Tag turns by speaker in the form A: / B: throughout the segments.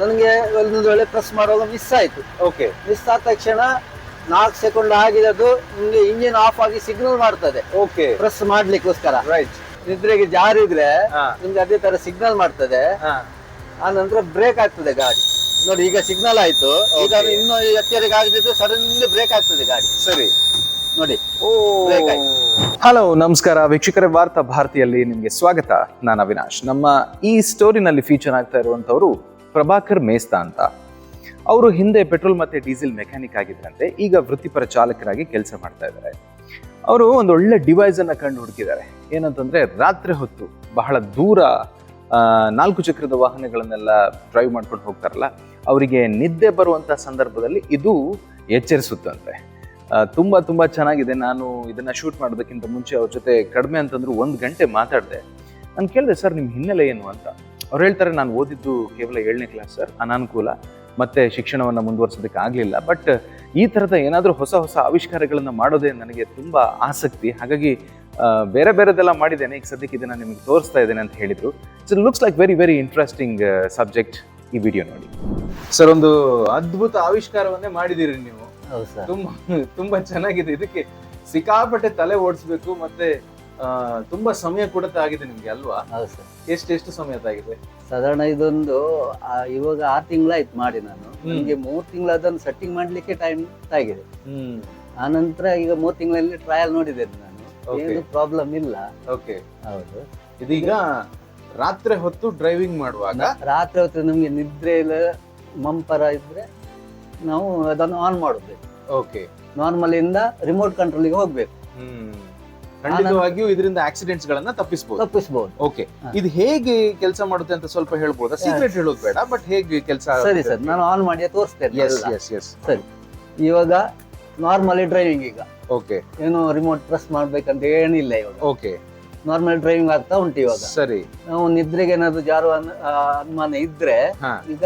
A: ನನಗೆ ಒಂದು ವೇಳೆ ಪ್ರೆಸ್ ಮಾಡುವಾಗ ಮಿಸ್ ಆಯ್ತು.
B: ಓಕೆ
A: ಮಿಸ್ ಆದ ತಕ್ಷಣ ನಾಲ್ಕು ಸೆಕೆಂಡ್ ಆಗಿದೆ ಅದು ನಿಮಗೆ ಇಂಜಿನ್ ಆಫ್ ಆಗಿ ಸಿಗ್ನಲ್ ಮಾಡ್ತದೆ.
B: ಓಕೆ
A: ಪ್ರೆಸ್ ಮಾಡ್ಲಿಕ್ಕೋಸ್ಕರ.
B: ರೈಟ್
A: ನಿದ್ರೆಗೆ ಜಾರಿದ್ರೆ
B: ಹಾ.
A: ನಿಮ್ಗೆ ಅದೇ ತರ ಸಿಗ್ನಲ್ ಮಾಡ್ತದೆ.
B: ಹಾ.
A: ಆ ನಂತರ ಬ್ರೇಕ್ ಆಗ್ತದೆ ಗಾಡಿ. ನೋಡಿ ಈಗ ಸಿಗ್ನಲ್ ಆಯ್ತು. ಈಗ
B: ಇನ್ನೂ
A: ಇನ್ನು ಎಚ್ಚರಿಕೆ ಆಗದಿದ್ರೆ ಸಡನ್ಲಿ ಬ್ರೇಕ್ ಆಗ್ತದೆ ಗಾಡಿ.
B: ಸರಿ.
A: ನೋಡಿ
B: ಓ.
A: ಬ್ರೇಕ್ ಆಯ್ತು.
B: ಹಲೋ ನಮಸ್ಕಾರ. ವೀಕ್ಷಕರ ವಾರ್ತಾ ಭಾರತಿಯಲ್ಲಿ ನಿಮಗೆ ಸ್ವಾಗತ. ನಾನು ಅವಿನಾಶ್. ನಮ್ಮ ಈ ಸ್ಟೋರಿನಲ್ಲಿ ಫೀಚರ್ ಆಗ್ತಾ ಇರುವಂತವರು ಪ್ರಭಾಕರ್ ಮೇಸ್ತಾ ಅಂತ. ಅವರು ಹಿಂದೆ ಪೆಟ್ರೋಲ್ ಮತ್ತೆ ಡೀಸೆಲ್ ಮೆಕ್ಯಾನಿಕ್ ಆಗಿದ್ರಂತೆ, ಈಗ ವೃತ್ತಿಪರ ಚಾಲಕರಾಗಿ ಕೆಲಸ ಮಾಡ್ತಾ ಇದ್ದಾರೆ. ಅವರು ಒಂದು ಒಳ್ಳೆ ಡಿವೈಸ್ ಅನ್ನ ಕಂಡು ಹುಡುಕಿದ್ದಾರೆ. ಏನಂತಂದ್ರೆ ರಾತ್ರಿ ಹೊತ್ತು ಬಹಳ ದೂರ ನಾಲ್ಕು ಚಕ್ರದ ವಾಹನಗಳನ್ನೆಲ್ಲ ಡ್ರೈವ್ ಮಾಡ್ಕೊಂಡು ಹೋಗ್ತಾರಲ್ಲ, ಅವರಿಗೆ ನಿದ್ದೆ ಬರುವಂಥ ಸಂದರ್ಭದಲ್ಲಿ ಇದು ಎಚ್ಚರಿಸುತ್ತಂತೆ. ತುಂಬ ತುಂಬಾ ಚೆನ್ನಾಗಿದೆ. ನಾನು ಇದನ್ನ ಶೂಟ್ ಮಾಡೋದಕ್ಕಿಂತ ಮುಂಚೆ ಅವ್ರ ಜೊತೆ ಕಡಿಮೆ ಅಂತಂದ್ರು ಒಂದು ಗಂಟೆ ಮಾತಾಡಿದೆ. ನಾನು ಕೇಳಿದೆ, ಸರ್ ನಿಮ್ಮ ಹಿನ್ನೆಲೆ ಏನು? ಅಂತ. ಅವ್ರು ಹೇಳ್ತಾರೆ ನಾನು ಓದಿದ್ದು ಕೇವಲ ಏಳನೇ ಕ್ಲಾಸ್ ಸರ್ ಅನಾನುಕೂಲ. ಮತ್ತೆ ಶಿಕ್ಷಣವನ್ನು ಮುಂದುವರಿಸೋದಕ್ಕೆ ಆಗಲಿಲ್ಲ. ಬಟ್ ಈ ಥರದ ಏನಾದರೂ ಹೊಸ ಹೊಸ ಆವಿಷ್ಕಾರಗಳನ್ನು ಮಾಡೋದೇ ನನಗೆ ತುಂಬ ಆಸಕ್ತಿ. ಹಾಗಾಗಿ ಬೇರೆ ಬೇರೆದೆಲ್ಲ ಮಾಡಿದ್ದೇನೆ. ಈಗ ಸದ್ಯಕ್ಕೆ ಇದನ್ನು ನಿಮಗೆ ತೋರಿಸ್ತಾ ಇದ್ದೇನೆ ಅಂತ ಹೇಳಿದರು. So looks like very very interesting subject ಈ ವಿಡಿಯೋ ನೋಡಿ. ಸರ್ ಒಂದು ಅದ್ಭುತ ಆವಿಷ್ಕಾರವನ್ನೇ ಮಾಡಿದ್ದೀರಿ ನೀವು.
A: ಹೌದು ಸರ್
B: ತುಂಬಾ ತುಂಬಾ ಚೆನ್ನಾಗಿದೆ. ಇದಕ್ಕೆ ಸಿಕ್ಕಾಪಟ್ಟೆ ತಲೆ ಓಡಿಸ್ಬೇಕು ಮತ್ತೆ ತುಂಬಾ ಸಮಯ ಕೂಡ ಆಗಿದೆ ನಿಮ್ಗೆ ಅಲ್ವಾ?
A: ಹೌದು ಸರ್.
B: ಎಷ್ಟು ಎಷ್ಟು ಸಮಯ ಆಗಿದೆ?
A: ಸಾಧಾರಣ ಇದೊಂದು ಆ, ಇವಾಗ ಆರು ತಿಂಗಳಾಯ್ತು ಮಾಡಿ ನಾನು.
B: ನಿಮಗೆ
A: ನನಗೆ ಮೂರು ತಿಂಗಳು ಅದನ್ನು ಸೆಟ್ಟಿಂಗ್ ಮಾಡ್ಲಿಕ್ಕೆ ಟೈಮ್ ಆಗಿದೆ.
B: ಹ್ಮ್.
A: ಆ ನಂತರ ಈಗ ಮೂರು ತಿಂಗಳಲ್ಲಿ ಟ್ರಯಲ್ ನೋಡಿದ್ದೇನೆ ನಾನು.
B: Okay.
A: ಏನು ಪ್ರಾಬ್ಲಮ್ ಇಲ್ಲ.
B: ಓಕೆ
A: ಹೌದು.
B: ಇದೀಗ ರಾತ್ರಿ ಹೊತ್ತು ಡ್ರೈವಿಂಗ್ ಮಾಡುವಾಗ?
A: ರಾತ್ರಿ ಹೊತ್ತು ನಮಗೆ ನಿದ್ರೆ ಇಲ್ಲ ಮಂಪರ ಇದ್ರೆ ನಾವು ಅದನ್ನು ಆನ್ ಮಾಡೋದು.
B: ಓಕೆ
A: ನಾರ್ಮಲ್ ಇಂದ ರಿಮೋಟ್ ಕಂಟ್ರೋಲಿಗೆ ಹೋಗ್ಬೇಕು.
B: ಹ್ಮ್. ಖಂಡಿತವಾಗಿಯೂ ಇದರಿಂದ ಆಕ್ಸಿಡೆಂಟ್ಸ್ ಗಳನ್ನ ತಪ್ಪಿಸಬಹುದು
A: ತಪ್ಪಿಸಬಹುದು
B: ಓಕೆ ಇದು ಹೇಗೆ ಕೆಲಸ ಮಾಡುತ್ತೆ ಅಂತ ಸ್ವಲ್ಪ ಹೇಳ್ಬೋದಾ? ಸೀಕ್ರೆಟ್ ಹೇಳೋದು ಬೇಡ ಬಟ್ ಹೇಗೆ ಕೆಲಸ
A: ಸರಿ ಸರ್ ನಾನು ಆನ್ ಮಾಡಿ ತೋರಿಸ್ತೇನೆ
B: ಎಸ್ ಎಸ್ ಎಸ್ ಸರಿ.
A: ಇವಾಗ ನಾರ್ಮಲಿ ಡ್ರೈವಿಂಗ್ ಈಗ.
B: ಓಕೆ
A: ಏನು ರಿಮೋಟ್ ಪ್ರೆಸ್ ಮಾಡ್ಬೇಕಂತ ಏನಿಲ್ಲ ಇವಾಗ.
B: ಓಕೆ
A: ನಾರ್ಮಲ್ ಡ್ರೈವಿಂಗ್ ಆಗ್ತಾ ಉಂಟು ಇವಾಗ.
B: ಸರಿ.
A: ನಾವು ನಿದ್ರೆಗೆ ಏನಾದ್ರು ಜಾರು ಅನ್- ಅನುಮಾನ ಇದ್ರೆ ಈಗ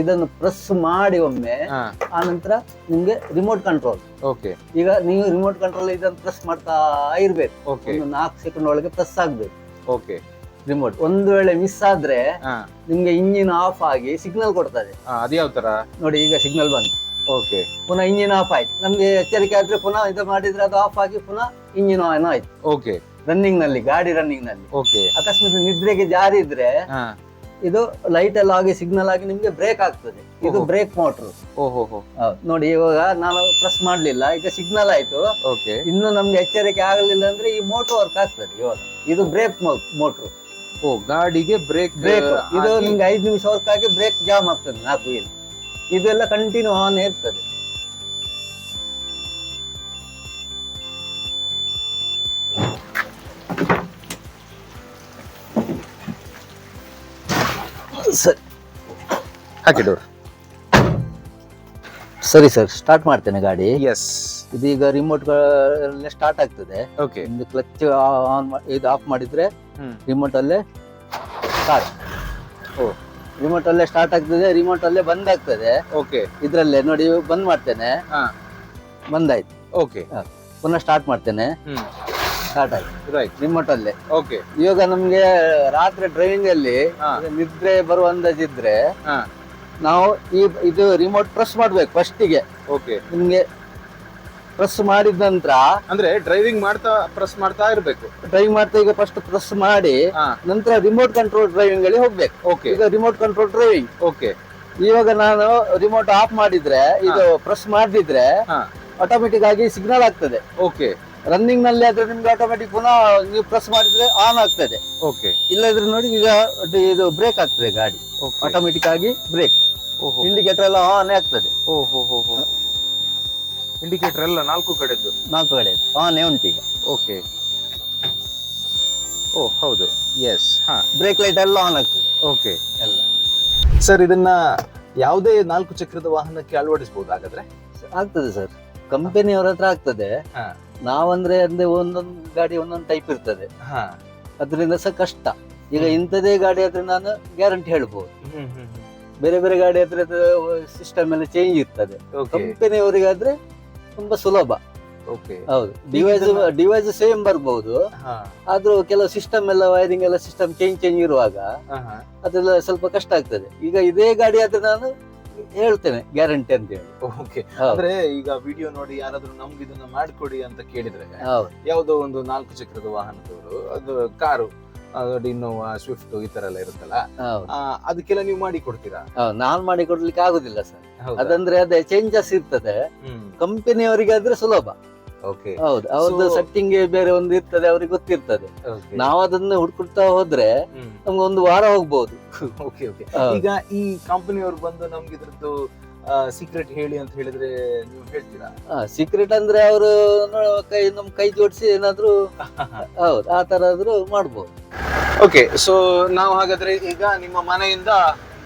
A: ಇದನ್ನು ಪ್ರೆಸ್ ಮಾಡಿ ಒಮ್ಮೆ ಆ ನಂತರ ನಿಮ್ಗೆ ರಿಮೋಟ್ ಕಂಟ್ರೋಲ್
B: ಓಕೆ
A: ಈಗ ನೀವು ರಿಮೋಟ್ ಕಂಟ್ರೋಲ್ ಇದನ್ನು ಪ್ರೆಸ್ ಮಾಡ್ತಾ ಇರ್ಬೇಕು. ಒಂದು ನಾಲ್ಕು ಸೆಕೆಂಡ್ ಒಳಗೆ ಪ್ರೆಸ್ ಆಗ್ಬೇಕು.
B: ಓಕೆ
A: ರಿಮೋಟ್ ಒಂದು ವೇಳೆ ಮಿಸ್ ಆದ್ರೆ ನಿಮ್ಗೆ ಇಂಜಿನ್ ಆಫ್ ಆಗಿ ಸಿಗ್ನಲ್ ಕೊಡ್ತದೆ.
B: ಅದ್ಯಾವ ತರ?
A: ನೋಡಿ ಈಗ ಸಿಗ್ನಲ್ ಬಂತು.
B: ಓಕೆ
A: ಪುನಃ ಇಂಜಿನ್ ಆಫ್ ಆಯ್ತು. ನಮ್ಗೆ ಎಚ್ಚರಿಕೆ ಆದ್ರೆ ಪುನಃ ಇದು ಮಾಡಿದ್ರೆ ಅದು ಆಫ್ ಆಗಿ ಪುನಃ ಇಂಜಿನ್ ಆನ್ ಆಯ್ತು.
B: ಓಕೆ
A: ರನ್ನಿಂಗ್ನಲ್ಲಿ ಗಾಡಿ ರನ್ನಿಂಗ್ನಲ್ಲಿ.
B: ಓಕೆ
A: ಅಕಸ್ಮಾತ್ ನಿದ್ರೆಗೆ ಜಾರಿ ಇದ್ರೆ ಇದು ಲೈಟ್ ಎಲ್ಲ ಆಗಿ ಸಿಗ್ನಲ್ ಆಗಿ ನಿಮ್ಗೆ ಬ್ರೇಕ್ ಆಗ್ತದೆ. ಇದು ಬ್ರೇಕ್ ಮೋಟರ್
B: ಓಹೋ
A: ನೋಡಿ ಇವಾಗ ನಾನು ಪ್ರೆಸ್ ಮಾಡ್ಲಿಲ್ಲ ಈಗ ಸಿಗ್ನಲ್ ಆಯ್ತು.
B: ಓಕೆ
A: ಇನ್ನು ನಮ್ಗೆ ಎಚ್ಚರಿಕೆ ಆಗಲಿಲ್ಲ ಅಂದ್ರೆ ಈ ಮೋಟರ್ ವರ್ಕ್ ಆಗ್ತದೆ ಇವಾಗ. ಇದು ಬ್ರೇಕ್ ಮೋಟರ್
B: ಓ ಗಾಡಿಗೆ ಬ್ರೇಕ್
A: ಬ್ರೇಕ್ ಇದು ನಿಮ್ಗೆ ಐದು ನಿಮಿಷ ವರ್ಕ್ ಆಗಿ ಬ್ರೇಕ್ ಜಾಮ್ ಆಗ್ತದೆ ನಾಲ್ಕು ವೀಲ್ ಇದೆಲ್ಲ ಕಂಟಿನ್ಯೂ ಆನ್ ಇರ್ತದೆ. ಸರಿ.
B: ಹಾಕಿ ಡೋರ್.
A: ಸರಿ ಸರ್ ಸ್ಟಾರ್ಟ್ ಮಾಡ್ತೇನೆ ಗಾಡಿ.
B: ಎಸ್
A: ಇದೀಗ ರಿಮೋಟ್ ಸ್ಟಾರ್ಟ್ ಆಗ್ತದೆ.
B: ಓಕೆ
A: ನಿಮ್ದು ಕ್ಲಚ್ ಆನ್ ಇದು ಆಫ್ ಮಾಡಿದ್ರೆ ರಿಮೋಟ್ ಅಲ್ಲೇ ಸ್ಟಾರ್ಟ್ ಓ. ರಿಮೋಟ್ ಅಲ್ಲೇ ಸ್ಟಾರ್ಟ್ ಆಗ್ತದೆ ರಿಮೋಟ್ ಅಲ್ಲೇ ಬಂದ್ ಆಗ್ತದೆ.
B: ಓಕೆ
A: ಇದ್ರಲ್ಲೇ ನೋಡಿ ಬಂದ್ ಮಾಡ್ತೇನೆ.
B: ಹಾ.
A: ಬಂದಾಯ್ತು
B: ಓಕೆ
A: ಪುನಃ ಸ್ಟಾರ್ಟ್ ಮಾಡ್ತೇನೆ. ಸ್ಟಾರ್ಟ್ ಆಯ್ತು.
B: ರೈಟ್
A: ರಿಮೋಟ್ ಅಲ್ಲೇ
B: ಓಕೆ
A: ಇವಾಗ ನಮ್ಗೆ ರಾತ್ರಿ ಡ್ರೈವಿಂಗ್ ಅಲ್ಲಿ ನಿದ್ರೆ ಬರುವ ಅಂದಾಜಿದ್ರೆ ನಾವು ಈ ಇದು ರಿಮೋಟ್ ಪ್ರೆಸ್ ಮಾಡ್ಬೇಕು ಫಸ್ಟಿಗೆ
B: ಓಕೆ
A: ನಿಮ್ಗೆ ಪ್ರೆಸ್ ಮಾಡಿದ ನಂತರ
B: ಅಂದ್ರೆ ಡ್ರೈವಿಂಗ್ ಮಾಡ್ತಾ ಪ್ರೆಸ್ ಮಾಡ್ತಾ ಇರಬೇಕು.
A: ಡ್ರೈವಿಂಗ್ ಮಾಡ್ತಾ ಈಗ ಫಸ್ಟ್ ಪ್ರೆಸ್ ಮಾಡಿ ನಂತರ ರಿಮೋಟ್ ಕಂಟ್ರೋಲ್ ಡ್ರೈವಿಂಗ್ ಅಲ್ಲಿ ಹೋಗ್ಬೇಕು.
B: ಓಕೆ
A: ಈಗ ರಿಮೋಟ್ ಕಂಟ್ರೋಲ್ ಡ್ರೈವಿಂಗ್
B: ಓಕೆ
A: ಇವಾಗ ನಾನು ರಿಮೋಟ್ ಆಫ್ ಮಾಡಿದ್ರೆ ಇದು ಪ್ರೆಸ್ ಮಾಡಿದ್ರೆ ಆಟೋಮೆಟಿಕ್ ಆಗಿ ಸಿಗ್ನಲ್ ಆಗ್ತದೆ.
B: ಓಕೆ
A: ರನ್ನಿಂಗ್ನಲ್ಲಿ ಆದ್ರೆ ನಿಮ್ಗೆ ಆಟೋಮೆಟಿಕ್ ಪುನಃ ನೀವು ಪ್ರೆಸ್ ಮಾಡಿದ್ರೆ ಆನ್ ಆಗ್ತದೆ.
B: ಓಕೆ
A: ಇಲ್ಲದ್ರೆ ನೋಡಿ ಈಗ ಅದು ಇದು ಬ್ರೇಕ್ ಆಗ್ತದೆ ಗಾಡಿ. ಆಟೋಮೆಟಿಕ್ ಆಗಿ ಬ್ರೇಕ್
B: ಓಹೋ.
A: ಇಂಡಿಕೇಟರ್ ಎಲ್ಲ ಆನ್ ಆಗ್ತದೆ.
B: ಓಹೋ ಹೋ ಹೋ. ಇಂಡಿಕೇಟರ್ ಎಲ್ಲ ನಾಲ್ಕು ಕಡೆದು.
A: ನಾಲ್ಕು ಕಡೆ ಆನ್ ಉಂಟು ಈಗ.
B: ಓಕೆ ಓ ಹೌದು. ಎಸ್ ಹಾ.
A: ಬ್ರೇಕ್ ಲೈಟ್ ಎಲ್ಲ ಆನ್ ಆಗ್ತದೆ.
B: ಓಕೆ
A: ಎಲ್ಲ.
B: ಸರ್ ಇದನ್ನ ಯಾವುದೇ ನಾಲ್ಕು ಚಕ್ರದ ವಾಹನಕ್ಕೆ ಅಳವಡಿಸಬಹುದು ಹಾಗಾದ್ರೆ
A: ಆಗ್ತದೆ ಸರ್ ಕಂಪನಿಯವರ ಹತ್ರ ಆಗ್ತದೆ.
B: ಹಾ.
A: ನಾವಂದ್ರೆ ಅಂದ್ರೆ ಒಂದೊಂದು ಗಾಡಿ ಒಂದೊಂದು ಟೈಪ್ ಇರ್ತದೆ.
B: ಹಾ.
A: ಅದರಿಂದ ಸಹ ಕಷ್ಟ. ಈಗ ಇಂಥದೇ ಗಾಡಿ ಆದ್ರೆ ನಾನು ಗ್ಯಾರಂಟಿ ಹೇಳ್ಬೋದು.
B: ಹ್ಮ್ ಹ್ಮ್
A: ಬೇರೆ ಬೇರೆ ಗಾಡಿ ಆದ್ರೆ ಸಿಸ್ಟಮ್ ಎಲ್ಲ ಚೇಂಜ್ ಇರ್ತದೆ.
B: ಓಕೆ
A: ಕಂಪನಿಯವರಿಗಾದ್ರೆ ತುಂಬಾ ಸುಲಭ.
B: ಓಕೆ
A: ಹೌದು. ಡಿವೈಸ್ ಡಿವೈಸ್ ಸೇಮ್ ಬರ್ಬಹುದು ಆದ್ರೂ ಕೆಲವು ಸಿಸ್ಟಮ್ ಎಲ್ಲ ವೈರಿಂಗ್ ಎಲ್ಲ ಸಿಸ್ಟಮ್ ಚೇಂಜ್ ಚೇಂಜ್ ಇರುವಾಗ ಅದೆಲ್ಲ ಸ್ವಲ್ಪ ಕಷ್ಟ ಆಗ್ತದೆ. ಈಗ ಇದೇ ಗಾಡಿ ಆದ್ರೆ ನಾನು ಹೇಳ್ತೇನೆ ಗ್ಯಾರಂಟಿ ಅಂತ ಹೇಳಿ.
B: ಓಕೆ. ಅಂದ್ರೆ ಈಗ ವಿಡಿಯೋ ನೋಡಿ ಯಾರಾದ್ರೂ ನಮ್ಗೆ ಇದನ್ನ ಮಾಡ್ಕೊಡಿ ಅಂತ ಕೇಳಿದ್ರೆ
A: ಹೌದು.
B: ಯಾವುದೋ ಒಂದು ನಾಲ್ಕು ಚಕ್ರದ ವಾಹನದವರು ಅದು ಕಾರು ಅದು ಇನ್ನೋವಾ ಸ್ವಿಫ್ಟ್ ಈ ತರ ಎಲ್ಲ ಇರುತ್ತಲ್ಲ ಆ, ಅದಕ್ಕೆಲ್ಲ ನೀವು ಮಾಡಿ ಕೊಡ್ತೀರಾ?
A: ನಾನ್ ಮಾಡಿ ಕೊಡ್ಲಿಕ್ಕೆ ಆಗುದಿಲ್ಲ ಸರ್. ಅದಂದ್ರೆ ಅದೇ ಚೇಂಜಸ್ ಇರ್ತದೆ. ಕಂಪನಿಯವರಿಗೆ ಆದ್ರೆ ಸುಲಭ.
B: ಓಕೆ
A: ಹೌದು ಅವ್ರದ್ದು ಸೆಟ್ಟಿಂಗ್ ಬೇರೆ ಒಂದು ಇರ್ತದೆ ಅವ್ರಿಗೆ ಗೊತ್ತಿರ್ತದೆ. ನಾವು ಅದನ್ನ ಹುಡ್ಕೊಡ್ತಾ ಹೋದ್ರೆ ನಮ್ಗೆ ಒಂದು ವಾರ ಹೋಗ್ಬಹುದು
B: ಓಕೆ ಓಕೆ ಈಗ ಈ ಕಂಪನಿಯವರು ಬಂದು ನಮ್ಗೆ ಇದ್ರದ್ದು ಸೀಕ್ರೆಟ್ ಹೇಳಿ ಅಂತ ಹೇಳಿದ್ರೆ ನೀವು ಹೇಳ್ತೀರಾ?
A: ಸೀಕ್ರೆಟ್ ಅಂದ್ರೆ ಅವರು ಕೈ ನಮ್ ಕೈ ಜೋಡಿಸಿ ಏನಾದ್ರೂ ಹೌದು ಆ ತರ ಆದ್ರೂ ಮಾಡ್ಬೋದು.
B: ಓಕೆ ಸೊ ನಾವು ಹಾಗಾದ್ರೆ ಈಗ ನಿಮ್ಮ ಮನೆಯಿಂದ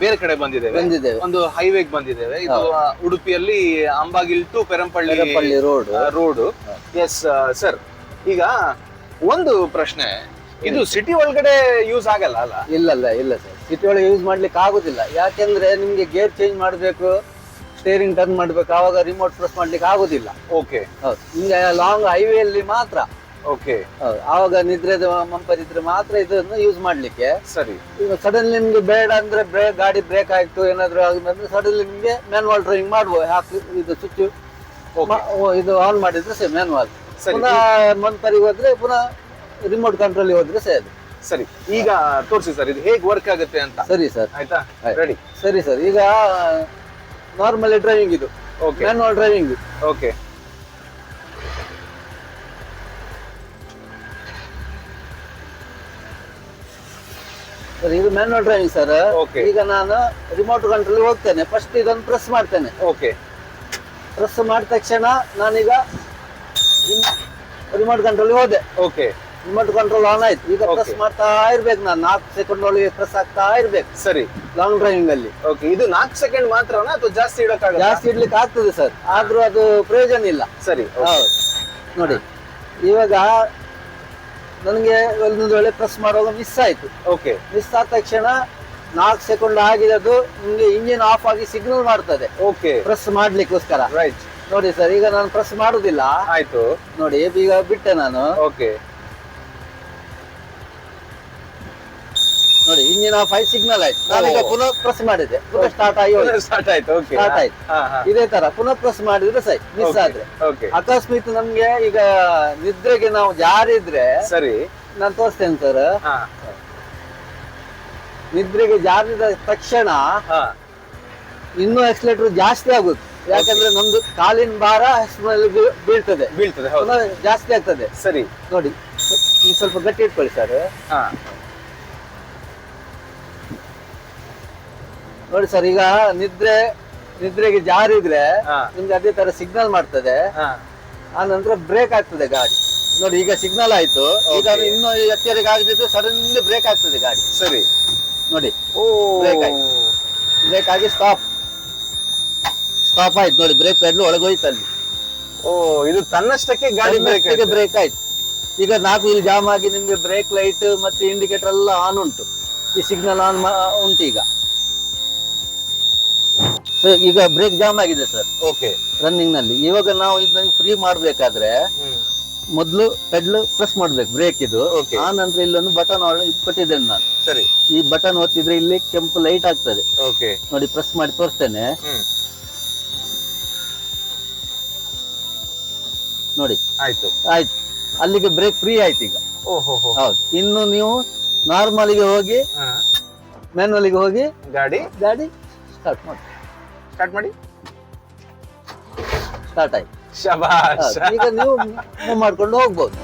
B: ಬೇರೆ ಕಡೆ ಬಂದಿದ್ದೇವೆ.
A: ಬಂದಿದ್ದೇವೆ.
B: ಒಂದು ಹೈವೇಗ್ ಬಂದಿದ್ದೇವೆ. ಇದು ಉಡುಪಿಯಲ್ಲಿ Ambagil to Perampalli
A: Perapalli road
B: road yes sir ಈಗ ಒಂದು ಪ್ರಶ್ನೆ. ಇದು ಸಿಟಿ ಒಳಗಡೆ ಯೂಸ್ ಆಗಲ್ಲ ಅಲ್ಲ?
A: ಇಲ್ಲಲ್ಲ ಇಲ್ಲ ಸರ್ ಸಿಟಿ ಒಳಗೆ ಯೂಸ್ ಮಾಡ್ಲಿಕ್ಕೆ ಆಗುದಿಲ್ಲ. ಯಾಕೆಂದ್ರೆ ನಿಮ್ಗೆ ಗೇರ್ ಚೇಂಜ್ ಮಾಡ್ಬೇಕು ಸ್ಟೇರಿಂಗ್ ಟರ್ನ್ ಮಾಡ್ಬೇಕು ಆವಾಗ ರಿಮೋಟ್ ಪ್ರೆಸ್ ಮಾಡ್ಲಿಕ್ಕೆ ಆಗುದಿಲ್ಲ.
B: ಓಕೆ
A: ಹೌದು. ಹಿಂಗೆ ಲಾಂಗ್ ಹೈವೇ ಅಲ್ಲಿ ಮಾತ್ರ
B: ಓಕೆ
A: ಆವಾಗ ನಿದ್ರೆ ಮಂಪದಿದ್ರೆ ಮಾತ್ರ ಇದನ್ನು ಯೂಸ್ ಮಾಡ್ಲಿಕ್ಕೆ.
B: ಸರಿ.
A: ಈಗ ಸಡನ್ಲಿ ನಿಮ್ಗೆ ಬೇಡ ಅಂದ್ರೆ ಬ್ರೇಕ್ ಗಾಡಿ ಬ್ರೇಕ್ ಆಯ್ತು ಏನಾದ್ರು ಆಗಿದ್ರೆ ಸಡನ್ಲಿ ನಿಮ್ಗೆ ಮ್ಯಾನ್ವಾಲ್ ಡ್ರೈವಿಂಗ್ ಮಾಡ್ಬೋದು ಹಾಕಿ ಇದು ಸ್ವಿಚ್
B: ಓಕೆ
A: ಇದು ಆನ್ ಮಾಡಿದ್ರೆ ಸರಿ ಮ್ಯಾನ್ವಲ್ ಪುನಃ ಮಂಪರಿಗೆ ಹೋದ್ರೆ ಪುನಃ ರಿಮೋಟ್ ಕಂಟ್ರೋಲ್ ಹೋದ್ರೆ ಸರಿ.
B: ಸರಿ. ಈಗ ತೋರಿಸಿ ಸರ್ ಇದು ಹೇಗೆ ವರ್ಕ್ ಆಗುತ್ತೆ ಅಂತ.
A: ಸರಿ ಸರ್.
B: ಆಯ್ತಾ? ರೆಡಿ
A: ಸರಿ ಸರ್. ಈಗ ನಾರ್ಮಲಿ ಡ್ರೈವಿಂಗ್ ಇದು.
B: Okay
A: manual driving
B: okay
A: sir ಇದು ಮ್ಯಾನ್ವಾಲ್ ಡ್ರೈವಿಂಗ್ ಸರ್. ಈಗ ನಾನು ರಿಮೋಟ್ ಕಂಟ್ರೋಲ್ ಹೋಗ್ತೇನೆ. ಫಸ್ಟ್ ಇದೊಂದು ಪ್ರೆಸ್ ಮಾಡ್ತೇನೆ.
B: ಓಕೆ
A: ಪ್ರೆಸ್ ಮಾಡಿದ ತಕ್ಷಣ ನಾನೀಗ ರಿಮೋಟ್ ಕಂಟ್ರೋಲ್ ಹೋದೆ.
B: ಓಕೆ
A: ರಿಮೋಟ್ ಕಂಟ್ರೋಲ್ ಆನ್ ಆಯ್ತು. ಈಗ ಪ್ರೆಸ್ ಮಾಡ್ತಾ ಇರ್ಬೇಕು ನಾನು. ನಾಲ್ಕು ಸೆಕೆಂಡ್ ಒಳಗೆ ಪ್ರೆಸ್ ಆಗ್ತಾ ಇರ್ಬೇಕು.
B: ಸರಿ.
A: ಲಾಂಗ್ ಡ್ರೈವಿಂಗ್ ಅಲ್ಲಿ.
B: ಓಕೆ ಇದು ನಾಲ್ಕು ಸೆಕೆಂಡ್ ಮಾತ್ರನಾ ಅಥವಾ ಜಾಸ್ತಿ ಇಡಕ್ಕಾಗಲ್ಲ
A: ಜಾಸ್ತಿ ಇಡ್ಲಿಕ್ಕೆ ಆಗ್ತದೆ ಸರ್. ಆದ್ರೂ ಅದು ಪ್ರಯೋಜನ ಇಲ್ಲ.
B: ಸರಿ.
A: ನೋಡಿ. ಇವಾಗ ನನಗೆ ಒಂದೊಂದು ವೇಳೆ ಪ್ರೆಸ್ ಮಾಡುವಾಗ ಮಿಸ್ ಆಯಿತು.
B: ಓಕೆ
A: ಮಿಸ್ ಆದ ತಕ್ಷಣ ನಾಲ್ಕು ಸೆಕೆಂಡ್ ಆಗಿರೋದು ನಿಮಗೆ ಇಂಜಿನ್ ಆಫ್ ಆಗಿ ಸಿಗ್ನಲ್ ಮಾಡ್ತದೆ.
B: ಓಕೆ
A: ಪ್ರೆಸ್ ಮಾಡ್ಲಿಕ್ಕೋಸ್ಕರ.
B: ರೈಟ್
A: ನೋಡಿ ಸರ್ ಈಗ ನಾನು ಪ್ರೆಸ್ ಮಾಡುದಿಲ್ಲ.
B: ಆಯ್ತು.
A: ನೋಡಿ ಈಗ ಬಿಟ್ಟೆ ನಾನು.
B: ಓಕೆ
A: ನೋಡಿ ಇಂಜಿನ್ ಆಫ್ ಆಗಿ ಸಿಗ್ನಲ್ ಆಯ್ತು. ನಾನೀಗ
B: ಓ.
A: ಪುನಃ ಪ್ರೆಸ್ ಮಾಡಿದೆ ಪುನಃ ಸ್ಟಾರ್ಟ್ ಆಗಿ
B: ಸ್ಟಾರ್ಟ್ ಆಯ್ತು
A: ಸ್ಟಾರ್ಟ್ ಆಯ್ತು. ಇದೇ ತರ ಪುನಃ ಪ್ರೆಸ್ ಮಾಡಿದ್ರೆ ಸರಿ ಮಿಸ್ ಆದ್ರೆ. ಅಕಸ್ಮಾತ್ ನಮ್ಗೆ ಈಗ ನಿದ್ರೆಗೆ ನಾವು ಜಾರಿದ್ರೆ
B: ಸರಿ.
A: ನಾನು ತೋರಿಸ್ತೇನೆ ಸರ್ ನಿದ್ರೆಗೆ ಜಾರಿದ ತಕ್ಷಣ
B: ಹಾ.
A: ಇನ್ನೂ ಎಕ್ಸಲೇಟರ್ ಜಾಸ್ತಿ ಆಗುತ್ತೆ. ಯಾಕಂದ್ರೆ ನಮ್ದು ಕಾಲಿನ ಭಾರ ಬೀಳ್ತದೆ.
B: ಬೀಳ್ತದೆ ಹೌದು.
A: ಜಾಸ್ತಿ ಆಗ್ತದೆ.
B: ಸರಿ.
A: ನೋಡಿ ಸ್ವಲ್ಪ ಗಟ್ಟಿ ಇಟ್ಕೊಳ್ಳಿ ಸರ್ ನೋಡಿ ಸರ್ ಈಗ ನಿದ್ರೆ ನಿದ್ರೆಗೆ ಜಾರಿದ್ರೆ ನಿಮ್ಗೆ ಅದೇ ತರ ಸಿಗ್ನಲ್ ಮಾಡ್ತದೆ. ಆ ನಂತರ ಬ್ರೇಕ್ ಆಗ್ತದೆ ಗಾಡಿ. ನೋಡಿ ಈಗ ಸಿಗ್ನಲ್ ಆಯ್ತು. ಈಗ ಇನ್ನು ಎಚ್ಚರಿಕೆ ಆಗದಿದ್ರೆ ಸಡನ್ಲಿ ಬ್ರೇಕ್ ಆಗ್ತದೆ ಗಾಡಿ.
B: ಸರಿ.
A: ನೋಡಿ
B: ಓ.
A: ಬ್ರೇಕ್ ಆಯ್ತು. ಬ್ರೇಕ್ ಆಗಿ ಸ್ಟಾಪ್ ಸ್ಟಾಪ್ ಆಯ್ತು. ನೋಡಿ ಬ್ರೇಕ್ ಪೆಡ್ಲು ಒಳಗೆ ಹೋಯ್ತು ಅಲ್ಲಿ.
B: ಓ ಇದು ತನ್ನಷ್ಟಕ್ಕೆ ಗಾಡಿ ಬ್ರೇಕ್
A: ಬ್ರೇಕ್ ಆಯ್ತು. ಈಗ ನಾಲ್ಕು ಇಲ್ಲಿ ಜಾಮ್ ಆಗಿ ನಿಮ್ಗೆ ಬ್ರೇಕ್ ಲೈಟ್ ಮತ್ತೆ ಇಂಡಿಕೇಟರ್ ಎಲ್ಲ ಆನ್ ಉಂಟು. ಈ ಸಿಗ್ನಲ್ ಆನ್ ಉಂಟು ಈಗ. ಈಗ ಬ್ರೇಕ್ ಜಾಮ್ ಆಗಿದೆ ಸರ್
B: ಓಕೆ
A: ರನ್ನಿಂಗ್ನಲ್ಲಿ. ಇವಾಗ ನಾವು ಇದನ್ನ ಫ್ರೀ ಮಾಡ್ಬೇಕಾದ್ರೆ ಮೊದಲು ಪೆಡ್ಲ್ ಪ್ರೆಸ್ ಮಾಡ್ಬೇಕು ಬ್ರೇಕ್ ಇದು. ಆ ನಂತರ ಇಲ್ಲೊಂದು ಬಟನ್ ಇದು ಕೊಟ್ಟಿದ್ದೇನೆ ನಾನು.
B: ಸರಿ.
A: ಈ ಬಟನ್ ಒತ್ತಿದ್ರೆ ಇಲ್ಲಿ ಕೆಂಪು ಲೈಟ್ ಆಗ್ತದೆ.
B: ಓಕೆ
A: ನೋಡಿ ಪ್ರೆಸ್ ಮಾಡಿ ತೋರಿಸ್ತೇನೆ. ನೋಡಿ.
B: ಆಯ್ತು.
A: ಆಯ್ತು. ಅಲ್ಲಿಗೆ ಬ್ರೇಕ್ ಫ್ರೀ ಆಯ್ತು ಈಗ. ಹೌದು. ಇನ್ನು ನೀವು ನಾರ್ಮಲ್ಗೆ ಹೋಗಿ ಮ್ಯಾನ್ಯಲ್ಗೆ ಹೋಗಿ
B: ಗಾಡಿ?
A: ಗಾಡಿ ಸ್ಟಾರ್ಟ್ ಮಾಡಿ
B: ಸ್ಟಾರ್ಟ್ ಮಾಡಿ.
A: ಸ್ಟಾರ್ಟ್ ಆಯ್ತು.
B: ಶಬಾಷ್.
A: ಹೌದು. ಈಗ ನೀವು ಮೂವ್ ಮಾಡ್ಕೊಂಡು ಹೋಗ್ಬೋದು.